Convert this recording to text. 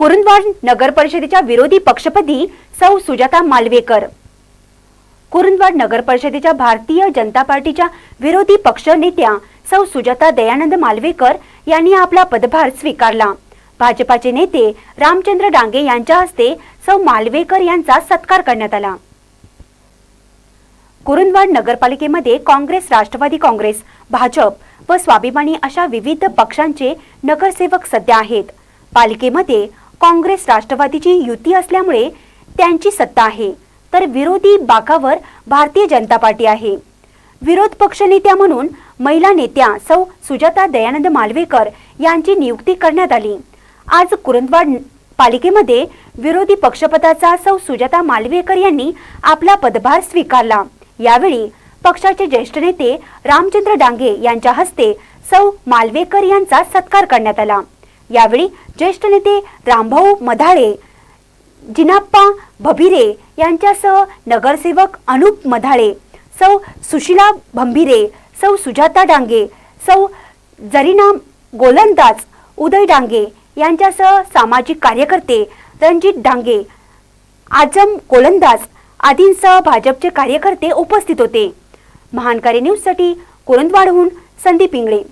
कुरुंदवाड नगर परिषदेच्या विरोधी पक्षपती सौ सुजाता मालवेकर. कुरुंदवाड नगर परिषदेच्या भारतीय जनता पार्टीच्या विरोधी पक्ष नेत्या सौ सुजाता दयानंद मालवेकर यांनी आपला पदभार स्वीकारला. भाजपाचे नेते रामचंद्र डांगे यांच्या हस्ते सौ मालवेकर यांचा सत्कार करण्यात आला. कुरुंदवाड नगरपालिकेमध्ये काँग्रेस राष्ट्रवादी काँग्रेस भाजप व स्वाभिमानी अशा विविध पक्षांचे नगरसेवक सध्या आहेत. पालिकेमध्ये काँग्रेस राष्ट्रवादीची युती असल्यामुळे त्यांची सत्ता आहे. तर विरोधी बाकावर भारतीय जनता पार्टी आहे. विरोध पक्षनेत्या म्हणून महिला नेत्या सौ. सुजाता दयानंद मालवेकर यांची नियुक्ती करण्यात आली. आज कुरुंदवाड पालिकेमध्ये विरोधी पक्षपदाचा सौ. सुजाता मालवेकर यांनी आपला पदभार स्वीकारला. यावेळी पक्षाचे ज्येष्ठ नेते रामचंद्र डांगे यांच्या हस्ते सौ. मालवेकर यांचा सत्कार करण्यात आला. यावेळी ज्येष्ठ नेते रामभाऊ मधाळे जिनाप्पा भभिरे यांच्यासह नगरसेवक अनुप मधाळे सौ सुशिला भंभिरे सौ सुजाता डांगे सौ जरीना गोलंदाज उदय डांगे यांच्यासह सामाजिक कार्यकर्ते रणजित डांगे आजम गोलंदाज आदींसह भाजपचे कार्यकर्ते उपस्थित होते. महानकारी न्यूजसाठी कोरंदवाडहून संदीप इंगळे.